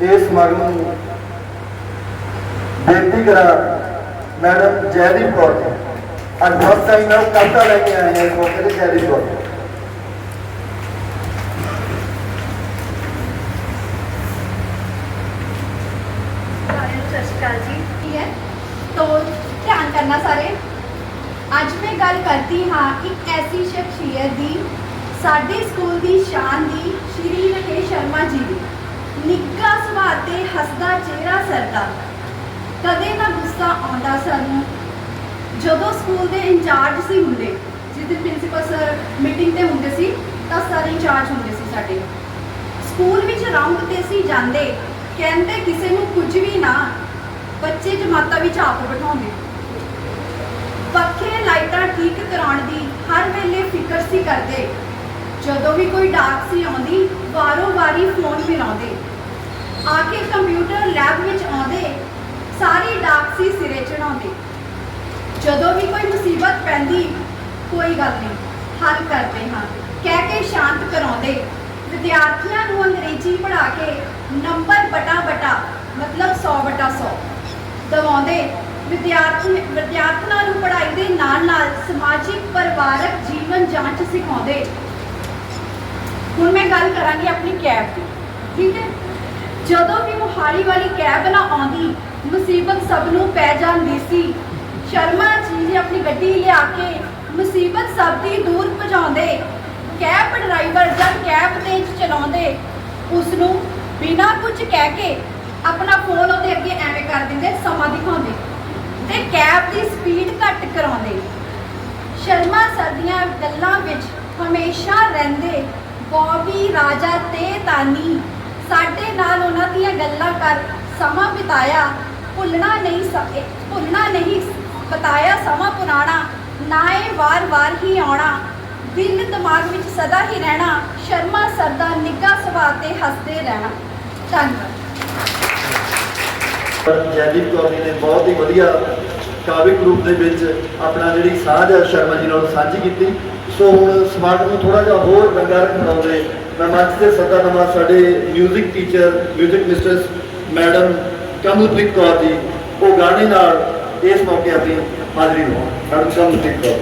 ਇਸ ਸਮਾਗਮ ਨੂੰ ਬੇਨਤੀ ਕਰਾਂ, ਮੈਡਮ ਜੈਦੀਪ ਕੌਰ ਜੀ। ਅੱਜ ਫਸਟ ਟਾਈਮ ਮੈਂ ਉਹ ਕਵਿਤਾ ਲੈ ਕੇ ਆਏ ਹਾਂ ਇਸ ਮੌਕੇ ਤੇ ਜੈਦੀਪ ਕੌਰ ਜੀ। ਸਾਰਿਆਂ ਨੂੰ ਸਤਿ ਸ਼੍ਰੀ ਅਕਾਲ ਜੀ। ਕੀ ਹੈ? ਤੋ, ਧਿਆਨ ਕਰਨਾ ਸਾਰੇ। ਅੱਜ ਮੈਂ ਗੱਲ ਕਰਦੀ ਹਾਂ ਇੱਕ ਐਸੀ ਸ਼ਖਸੀਅਤ ਦੀ, ਸਾਡੇ ਸਕੂਲ ਦੀ ਸ਼ਾਨ ਦੀ, ਸ਼੍ਰੀ ਰਕੇਸ਼ ਸ਼ਰਮਾ ਜੀ ਦੀ। ਨਿੱਘਾ ਸੁਭਾਅ ਤੇ ਹੱਸਦਾ ਚਿਹਰਾ ਸਰਦਾ। ਕਦੇ ਨਾ ਗੁੱਸਾ ਆਉਂਦਾ ਸਾਨੂੰ। ਜਦੋਂ ਸਕੂਲ ਦੇ ਇੰਚਾਰਜ ਸੀ ਹੁੰਦੇ ਜਿਸ ਪ੍ਰਿੰਸੀਪਲ ਸਰ ਮੀਟਿੰਗ ਤੇ ਹੁੰਦੇ ਸੀ, ਤਾਂ ਸਰ ਇੰਚਾਰਜ ਹੁੰਦੇ ਸੀ ਸਾਡੇ। ਸਕੂਲ ਵਿੱਚ ਰਾਉਂਡ ਤੇ ਸੀ ਜਾਂਦੇ, ਕਹਿੰਦੇ ਕਿਸੇ ਨੂੰ ਕੁਝ ਵੀ ਨਾ, ਬੱਚੇ ਜਮਾਤਾਂ ਵਿੱਚ ਆਪ ਬਿਠਾਉਂਦੇ। ਪੱਖੇ, ਲਾਈਟਾਂ ਠੀਕ ਕਰਾਉਣ ਦੀ ਹਰ ਵੇਲੇ ਫਿਕਰ ਸੀ ਕਰਦੇ। ਜਦੋਂ ਵੀ ਕੋਈ ਡਾਕ ਸੀ ਆਉਂਦੀ ਵਾਰੋ ਵਾਰੀ ਫੋਨ ਮਿਲਾਉਂਦੇ। ਆ ਕੇ ਕੰਪਿਊਟਰ ਲੈਬ ਵਿੱਚ ਆਉਂਦੇ, ਸਾਰੀ ਡਾਕ ਸਿਰੇ ਚੜਾਉਂਦੇ ਜਦੋਂ ਵੀ ਕੋਈ ਮੁਸੀਬਤ ਪੈਂਦੀ, ਕੋਈ ਗੱਲ ਨਹੀਂ, ਹੱਲ ਕਰਦੇ ਹਾਂ। ਕਹਿ ਕੇ ਸ਼ਾਂਤ ਕਰਾਉਂਦੇ। ਵਿਦਿਆਰਥੀਆਂ ਨੂੰ ਅੰਗਰੇਜ਼ੀ ਪੜ੍ਹਾ ਕੇ ਨੰਬਰ ਬਟਾ ਬਟਾ, ਮਤਲਬ 100 ਬਟਾ 100 ਦਵਾਉਂਦੇ। ਵਿਦਿਆਰਥੀ, ਵਿਦਿਆਰਥਣਾਂ ਨੂੰ ਪੜ੍ਹਾਈ ਦੇ ਨਾਲ ਨਾਲ ਸਮਾਜਿਕ, ਪਰਿਵਾਰਕ ਜੀਵਨ ਜਾਂਚ ਸਿਖਾਉਂਦੇ। ਹੁਣ ਮੈਂ ਗੱਲ ਕਰਾਂਗੀ ਆਪਣੀ ਕੈਬ ਦੀ, ਠੀਕ ਹੈ? ਜਦੋਂ ਵੀ ਮੁਹਾਲੀ ਵਾਲੀ ਕੈਬ ਨਾ ਆਉਂਦੀ, ਮੁਸੀਬਤ ਸਭ ਨੂੰ ਪੈ ਜਾਂਦੀ ਸੀ। ਸ਼ਰਮਾ ਜੀ ਜੀ ਆਪਣੀ ਗੱਡੀ ਲਿਆ ਕੇ ਮੁਸੀਬਤ ਸਭ ਦੀ ਦੂਰ ਭਜਾਉਂਦੇ। ਕੈਬ ਡਰਾਈਵਰ ਜਦ ਕੈਬ ਤੇਜ਼ ਚਲਾਉਂਦੇ। ਉਸ ਨੂੰ ਬਿਨਾਂ ਕੁਝ ਕਹਿ ਕੇ ਆਪਣਾ ਫੋਨ ਉਹਦੇ ਅੱਗੇ ਐਵੇਂ ਕਰ ਦਿੰਦੇ, ਸਮਾਂ ਦਿਖਾਉਂਦੇ ਤੇ ਕੈਬ ਦੀ ਸਪੀਡ ਘੱਟ ਕਰਾਉਂਦੇ। ਸ਼ਰਮਾ ਸਰਦੀਆਂ ਗੱਲਾਂ ਵਿੱਚ ਹਮੇਸ਼ਾ ਰਹਿੰਦੇ ਬੌਬੀ ਰਾਜਾ ਤੇ ਤਾਨੀ ਸਾਡੇ ਨਾਲ ਉਹਨਾਂ ਦੀਆਂ ਗੱਲਾਂ ਕਰ ਸਮਾਂ ਬਿਤਾਇਆ, ਭੁੱਲਣਾ ਨਹੀਂ ਸਕੇ ਭੁੱਲਣਾ ਨਹੀਂ ਬਤਾਇਆ ਸਮਾਂ ਪੁਰਾਣਾ, ਨਾ ਇਹ ਵਾਰ-ਵਾਰ ਹੀ ਆਉਣਾ। ਦਿਲ ਦਿਮਾਗ ਵਿੱਚ ਸਦਾ ਹੀ ਰਹਿਣਾ, ਸ਼ਰਮਾ ਸਰਦਾ ਨਿੱਘਾ ਸੁਭਾਅ ਤੇ ਹੱਸਦੇ ਰਹਿਣਾ। ਧੰਨਵਾਦ। ਜੈਦੀਪ ਕੌਰ ਜੀ ਨੇ ਬਹੁਤ ਹੀ ਵਧੀਆ ਕਾਵਿਕ ਰੂਪ ਦੇ ਵਿੱਚ ਆਪਣਾ ਜਿਹੜੀ ਸਾਂਝ ਹੈ ਸ਼ਰਮਾ ਜੀ ਨਾਲ ਸਾਂਝੀ ਕੀਤੀ। ਸੋ ਹੁਣ ਸਮਾਗਮ ਨੂੰ ਥੋੜਾ ਜਿਹਾ ਹੋਰ ਰੰਗਾਰੰਗ ਬਣਾਉਂਦੇ ਮੈਂ ਮੰਚ ਤੇ ਸੱਦਾ ਨਵਾਂ ਸਾਡੇ 뮤직 teacher 뮤직 mistress madam Kamalpreet Kaur ji ਉਹ ਗਾਣੇ ਨਾਲ ਇਸ ਮੌਕੇ ਆਪਣੀ ਹਾਜ਼ਰੀ ਲਵਾਉਣ ਮੈਡਮ ਕਮਲਪ੍ਰੀਤ ਕੌਰ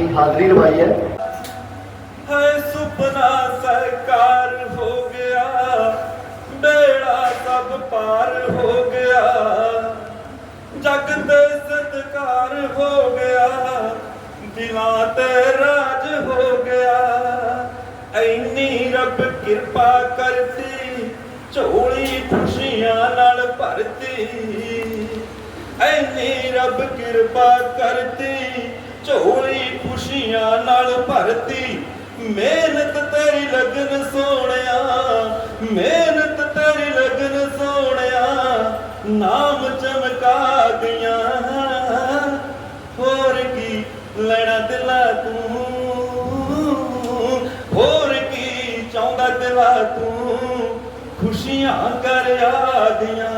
ਆਪਣੀ ਹਾਜ਼ਰੀ ਲਵਾਈ ਹੈ। ਹੈ ਸੁਪਨਾ ਸਰਕਾਰ ਹੋ ਗਿਆ ਬੇੜਾ ਸਭ ਪਾਰ ਹੋ ਗਿਆ। ਜਗ ਤੇ ਸਤਕਾਰ ਹੋ ਗਿਆ, ਦਿਲਾਂ ਤੇ ਰਾਜ ਹੋ ਗਿਆ। ਐਨੀ ਰੱਬ ਕਿਰਪਾ ਕਰਤੀ, ਝੋਲੀ ਖੁਸ਼ੀਆਂ ਨਾਲ ਭਰਤੀ। ਐਨੀ ਰੱਬ ਕਿਰਪਾ ਕਰਤੀ, ਝੋਲੀ ਖੁਸ਼ੀਆਂ ਨਾਲ ਭਰਤੀ। ਮਿਹਨਤ ਤੇਰੀ ਲਗਨ ਸੋਹਣਿਆ, ਮਿਹਨਤ ਤੇਰੀ ਲਗਨ ਸੋਹਣਿਆ, ਨਾਮ ਚਮਕਾ ਗਿਆ ਹੋਰ ਕੀ ਲੈਣਾ ਦਿਲਾ ਤੂੰ? ਹੋਰ ਕੀ ਚਾਹੁੰਦਾ ਦਿਲਾ ਤੂੰ? ਖੁਸ਼ੀਆਂ ਕਰ ਆਦੀਆਂ।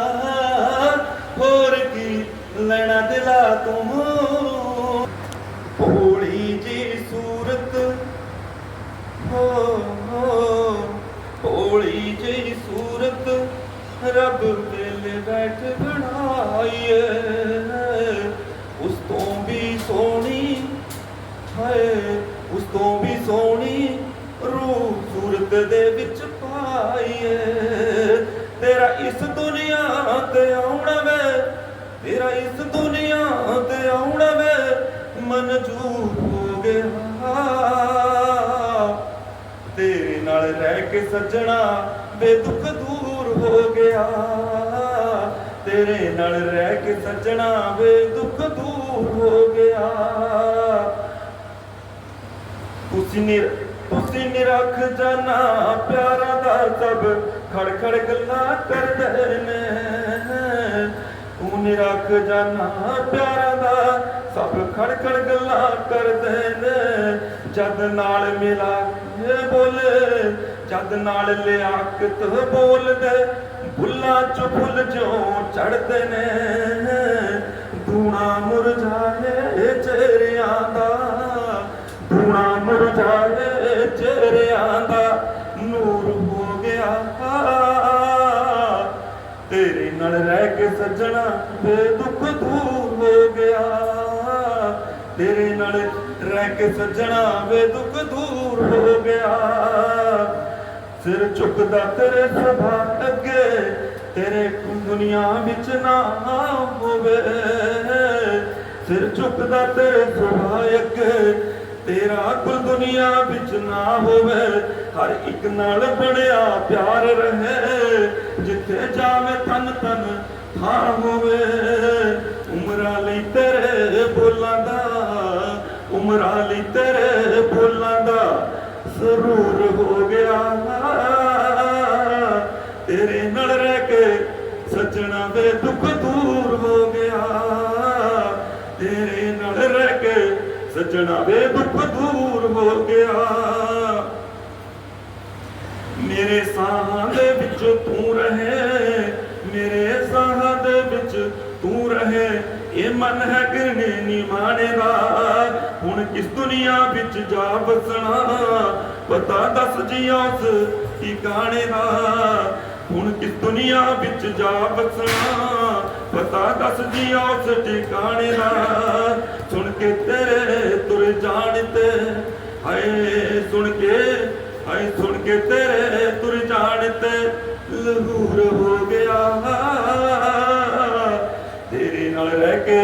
ਹੋਰ ਕੀ ਲੈਣਾ ਦਿਲਾ ਤੂੰ? ਭੋਲੀ ਜੀ ਸੂਰਤ। ਹੋ ਹੋ ਭੋਲੀ ਜੀ ਸੂਰਤ ਰੱਬ ਵੇਲੇ ਬੈਠ ਬਣਾਈਏ। ਉਸ ਤੋਂ ਵੀ ਸੋਹਣੀ, ਹਾਏ, ਉਸ ਤੋਂ ਵੀ ਸੋਹਣੀ ਰੂਹ ਸੂਰਤ ਦੇ ਵਿੱਚ ਪਾਈਏ। ਤੇਰਾ ਇਸ ਦੁਨੀਆ ਤੇ ਆਉਣਾ ਵੇ ਤੇਰਾ ਇਸ ਦੁਨੀਆ ਤੇ ਆਉਣਾ ਮਨ ਮਨਜੂਰ ਹੋ ਗਿਆ। ਤੇਰੇ ਨਾਲ ਰਹਿ ਕੇ ਸੱਜਣਾ ਬੇਦੁੱਖ ਦੂਰ ਹੋ ਗਿਆ। ਤੇਰੇ ਨਾਲ ਰਹਿ ਕੇ ਸੱਜਣਾ ਬੇਦੁੱਖ ਦੂਰ ਹੋ ਗਿਆ। ਤੁਸੀਂ ਨਿਰ ਤੁਸੀਂ ਨਿਰਖ ਜਾਣਾ ਪਿਆਰਾਂ ਦਾ ਸਭ ਖੜ ਖੜ ਗੱਲਾਂ ਕਰਦੇ ਨੇ। ਤੂੰ ਨਿਰਖ ਜਾਨਾ ਪਿਆਰਾਂ ਦਾ। ਸਭ ਖੜ ਖੜ ਗੱਲਾਂ ਕਰਦੇ ਨੇ। ਜਦ ਨਾਲ ਮਿਲਾ ਕੇ ਬੋਲੇ, ਜਦ ਨਾਲ ਲਿਆਕਤ ਬੋਲਦੇ ਬੁੱਲਾਂ ਚ ਫੁੱਲ ਜੋ ਚੜਦੇ ਨੇ। ਧੂਣਾ ਮੁਰਝਾਏ ਚਿਹਰਿਆਂ ਦਾ ਕੇ ਸੱਜਣਾ ਬੇਦੁੱਖ ਦੂਰ ਹੋ ਗਿਆ। ਤੇਰੇ ਨਾਲ ਰਹਿ ਕੇ ਸੱਜਣਾ ਬੇਦੁੱਖ ਦੂਰ ਹੋ ਗਿਆ। ਸਿਰ ਝੁਕਦਾ ਤੇਰੇ ਸਭਾ ਅੱਗੇ, ਤੇਰੇ ਕੁ ਦੁਨੀਆ ਵਿੱਚ ਨਾ ਹੋਵੇ। ਸਿਰ ਝੁਕਦਾ ਤੇਰੇ ਸਭਾ ਅੱਗੇ, ਤੇਰਾ ਕੁਲ ਦੁਨੀਆ ਵਿੱਚ ਨਾ ਹੋਵੇ। ਹਰ ਇੱਕ ਨਾਲ ਬਣਿਆ ਪਿਆਰ ਰਹੇ, ਜਿੱਥੇ ਜਾਵੇ ਤਨ ਤਨ ਥਾਂ ਹੋਵੇ। ਉਮਰਾਂ ਲਈ ਤੇਰੇ ਬੋਲਾਂ ਦਾ, ਉਮਰਾਂ ਲਈ ਤੇਰੇ ਬੋਲਾਂ ਦਾ ਸਰੂਰ ਹੋ ਗਿਆ। ਤੇਰੇ ਨਾਲ ਰਹਿ ਕੇ ਸੱਜਣਾ ਦੇ ਦੁੱਖ ਦੂਰ ਹੋ ਗਿਆ। ਤੇਰੇ ਨਾਲ ਰਹਿ ਕੇ ਸੱਜਣਾ ਵੇ ਦੁੱਖ ਦੂਰ ਹੋ ਗਿਆ। ਮੇਰੇ ਸਾਹਾਂ ਦੇ ਵਿੱਚ ਤੂੰ ਰਹੇ, ਮੇਰੇ ਸਾਹਾਂ ਦੇ ਵਿੱਚ ਤੂੰ ਰਹੇ। ਇਹ ਮਨ ਹੈ ਕਿਰਨੇ ਨਿਮਾਣੇ ਦਾ ਹੁਣ ਕਿਸ ਦੁਨੀਆ ਵਿੱਚ ਜਾ ਬਸਣਾ ਪਤਾ ਦੱਸ ਜੀ ਉਸ ਟਿਕਾਣੇ ਦਾ। ਹੁਣ ਕਿਸ ਦੁਨੀਆ ਵਿੱਚ ਜਾ ਬਸਣਾ ਪਤਾ ਦੱਸ ਜੀ ਉਸ ਟਿਕਾਣੇ ਦਾ। ਸੁਣ ਕੇ ਤੇਰੇ ਤੁਰ ਜਾਣ ਤੇ, ਹਾਏ ਸੁਣ ਕੇ, ਹਾਏ ਸੁਣ ਕੇ ਤੇਰੇ ਲਹੂਰ ਹੋ ਗਿਆ। ਤੇਰੇ ਨਾਲ ਰਹਿ ਕੇ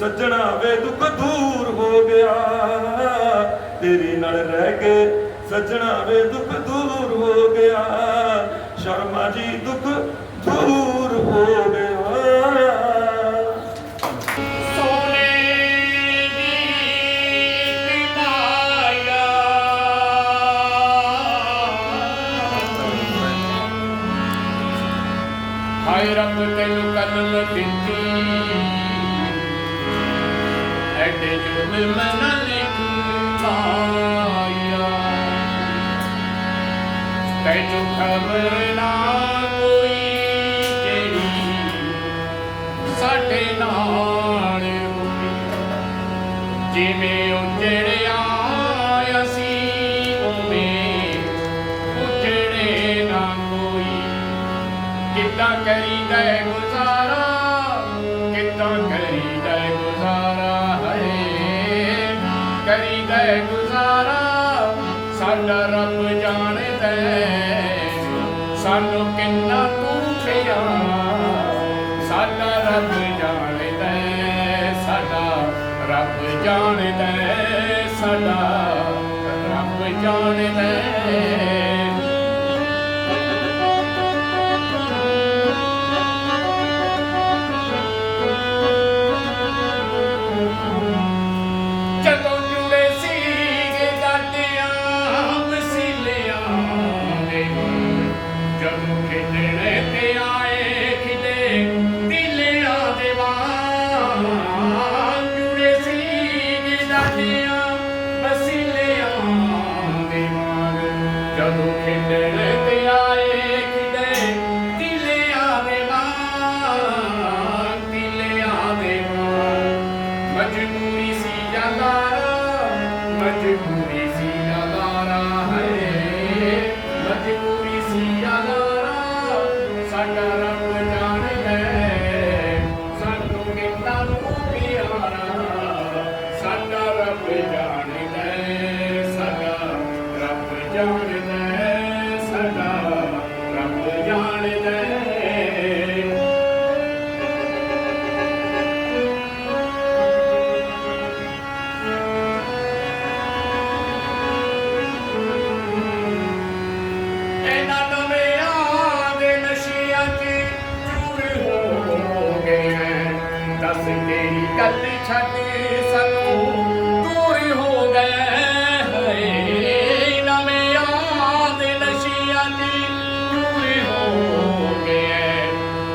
ਸੱਜਣਾ ਵੇ ਦੁੱਖ ਦੂਰ ਹੋ ਗਿਆ। ਤੇਰੇ ਨਾਲ ਰਹਿ ਕੇ ਸੱਜਣਾ ਵੇ ਦੁੱਖ ਦੂਰ ਹੋ ਗਿਆ। ਸ਼ਰਮਾ ਜੀ ਦੁੱਖ ਦੂਰ ਹੋ ਤੈਨੂੰ ਖਬਰ ਨਾ ਕੋਈ ਜਿਹੜੀ ਸਾਡੇ ਨਾਲ ਹੋਈ। ਜਿਵੇਂ ਉਜੜਿਆ ਅਸੀਂ, ਉਵੇਂ ਉਜੜੇ ਨਾ ਕੋਈ। ਕਿੱਦਾਂ ਕਰੀਦਾ ਹੈ ਕਰੀ ਗਏ ਗੁਜ਼ਾਰਾ ਸਾਡਾ ਰੱਬ ਜਾਣਦਾ। ਸਾਨੂੰ ਕਿੰਨਾ ਤੂੰ ਪਿਆ ਸਾਡਾ ਰੱਬ ਜਾਣਦਾ। ਸਾਡਾ ਰੱਬ ਜਾਣਦਾ, ਸਾਡਾ ਰੱਬ ਜਾਣਦਾ। ਮਜਬੂਰੀ ਸੀ ਯਾਦਾਰਾ ਮਜਬੂਰੀ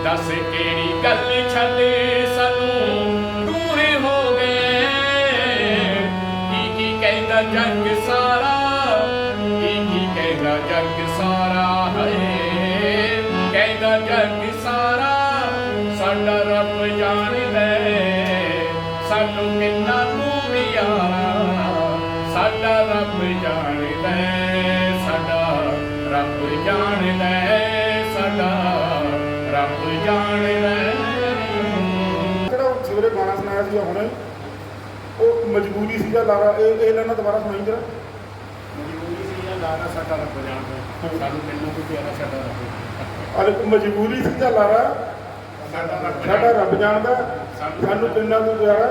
ਦੱਸ ਕਿਹੜੀ ਗੱਲ ਛੱਡ ਸਾਨੂੰ ਦੂਰ ਹੋ ਗਏ। ਕੀ ਕੀ ਕਹਿੰਦਾ ਜੱਗ ਸਾਰਾ? ਕੀ ਕੀ ਕਹਿੰਦਾ ਜੱਗ ਸਾਰਾ? ਹੈ ਕਹਿੰਦਾ ਜੱਗ ਗਾਣਾ ਸੁਣਾਇਆ ਸੀ ਹੁਣੇ। ਉਹ ਮਜਬੂਰੀ ਸੀਗਾ ਲਾਰਾ ਇਹ ਇਹ ਲੈਣਾ ਦੁਬਾਰਾ ਸੁਣਾਈ ਜਰਾ। ਮਜਬੂਰੀ ਸੀ ਜਾਂ ਲਾਣਾ ਸਾਡਾ ਰੱਬ ਜਾਣਦਾ ਸਾਨੂੰ ਕਿੰਨਾ ਕੁ ਪਿਆਰਾ ਸਾਡਾ ਰੱਬ ਅਰੇ ਮਜਬੂਰੀ ਸੀਗਾ ਲਾਰਾ। ਸਾਡਾ ਰੱਬ ਜਾਣਦਾ ਸਾਨੂੰ ਕਿੰਨਾ ਕੁ ਪਿਆਰਾ।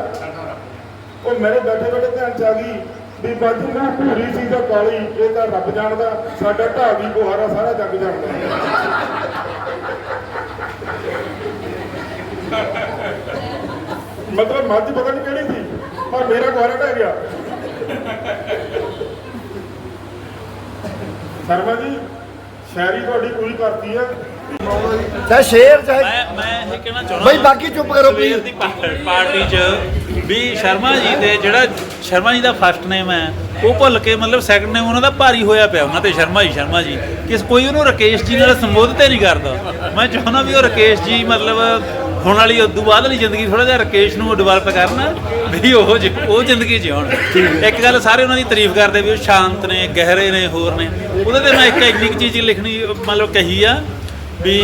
ਉਹ ਮੇਰੇ ਬੈਠੇ ਬੈਠੇ ਧਿਆਨ ਚ ਆ ਗਈ ਵੀ ਬਾਜੂ ਨਾ ਭੂਰੀ ਸੀ ਤਾਂ ਕਾਲੀ ਇਹ ਤਾਂ ਰੱਬ ਜਾਣਦਾ ਸਾਡਾ ਢਾਬੀ ਬੁਹਾਰਾ ਸਾਰਾ ਜੱਗ ਜਾਣਦਾ। ਮਤਲਬ ਮੱਝ ਪਤਾ ਨਹੀਂ ਕਿਹੜੀ ਸੀ ਪਰ ਮੇਰਾ ਗੁਹਾਰਾ ਢਹਿ ਗਿਆ। ਸ਼ਰਮਾ ਜੀ ਸ਼ਾਇਰੀ ਤੁਹਾਡੀ ਪੂਰੀ ਕਰਤੀ ਹੈ ਚਾਹੇ ਸ਼ੇਰ ਚਾਹੇ ਮੈਂ ਮੈਂ ਇਹ ਕਹਿਣਾ ਚਾਹੁੰਦਾ ਬਈ ਬਾਕੀ ਚੁੱਪ ਕਰੋ ਸਵੇਰ please। ਦੀ ਪਾ- ਪਾਰਟੀ 'ਚ ਵੀ ਸ਼ਰਮਾ ਜੀ ਦੇ ਜਿਹੜਾ ਸ਼ਰਮਾ ਜੀ ਦਾ ਫਸਟ ਨੇਮ ਹੈ ਉਹ ਭੁੱਲ ਕੇ ਮਤਲਬ ਸੈਕੰਡ ਨੇਮ ਉਹਨਾਂ ਦਾ ਭਾਰੀ ਹੋਇਆ ਪਿਆ ਉਹਨਾਂ ਤੇ ਸ਼ਰਮਾ ਜੀ ਸ਼ਰਮਾ ਜੀ। ਕਿਸ ਕੋਈ ਉਹਨੂੰ ਰਾਕੇਸ਼ ਜੀ ਨਾਲ ਸੰਬੋਧਿਤ ਹੀ ਨਹੀਂ ਕਰਦਾ। ਮੈਂ ਚਾਹੁੰਦਾ ਵੀ ਉਹ ਰਾਕੇਸ਼ ਜੀ ਮਤਲਬ ਹੁਣ ਵਾਲੀ ਉਦੋਂ ਬਾਅਦ ਵਾਲੀ ਜ਼ਿੰਦਗੀ ਥੋੜਾ ਜਿਹਾ ਰਾਕੇਸ਼ ਨੂੰ ਡਿਵੈਲਪ ਕਰਨ ਵੀ ਉਹ ਜ- ਉਹ ਜ਼ਿੰਦਗੀ ਜਿਉਣ ਇੱਕ ਗੱਲ ਸਾਰੇ ਉਹਨਾਂ ਦੀ ਤਾਰੀਫ ਕਰਦੇ ਵੀ ਉਹ ਸ਼ਾਂਤ ਨੇ ਗਹਿਰੇ ਨੇ ਹੋਰ ਨੇ ਉਹਦੇ ਤੇ ਮੈਂ ਇੱਕ ਇੰਨੀ ਕੁ ਚੀਜ਼ ਲਿਖਣੀ ਮਤਲਬ ਕਹੀ ਆ ਵੀ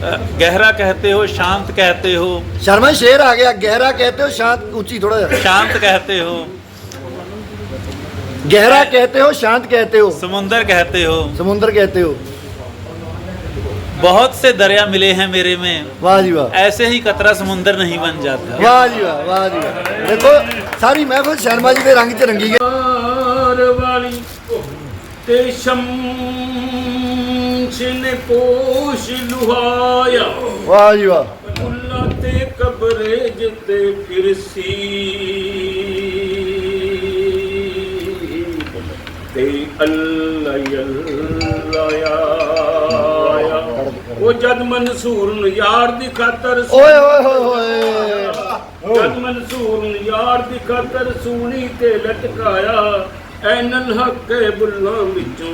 अ, गहरा कहते हो शांत कहते हो ਸ਼ਰਮਾ ਜੀ, ਸ਼ੇਰ ਆ ਗਿਆ ਗਹਿਰਾ ਕਹਤੇ ਹੋ ਸ਼ਾਂਤ ਉੱਚੀ ਥੋੜਾ ਜਿਹਾ शांत कहते हो गहरा कहते हो शांत कहते हो समुंदर कहते हो समुंदर कहते हो बहुत से दरिया मिले हैं मेरे में। वाह वाह। ऐसे ही कतरा समुंदर नहीं बन जाता। वाह वाह वाह देखो सारी महफिल शर्मा जी के रंग च रंगी गई। ते वाह ते कब्रे फिर सी ते अल्लाह अल्लाह ਉਹ ਜਦ ਮਨਸੂਰ ਨੂੰ ਯਾਰ ਦੀ ਖਾਤਰ ਓਏ ਓਏ ਹੋਏ ਹੋਏ ਜਦ ਮਨਸੂਰ ਨੂੰ ਯਾਰ ਦੀ ਖਾਤਰ ਸੂਣੀ ਤੇ ਲਟਕਾਇਆ ਐਨਲ ਹੱਕੇ ਬੁੱਲਾਂ ਵਿੱਚੋਂ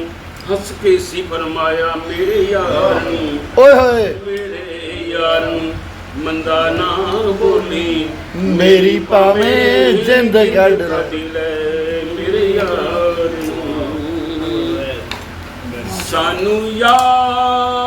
ਹੱਸ ਕੇ ਸੀ ਫਰਮਾਇਆ ਮੇਰੇ ਯਾਰ ਨੂੰ ਓਏ ਹੋਏ। ਮੇਰੇ ਯਾਰ ਨੂੰ ਮੰਦਾ ਨਾ ਬੋਲੀ। ਮੇਰੀ ਭਾਵੇਂ ਜਿੰਦ ਕੱਢ ਲੈ। ਕੱਢ ਲੈ ਮੇਰੇ ਯਾਰ ਨੂੰ। ਸਾਨੂੰ ਯਾਰ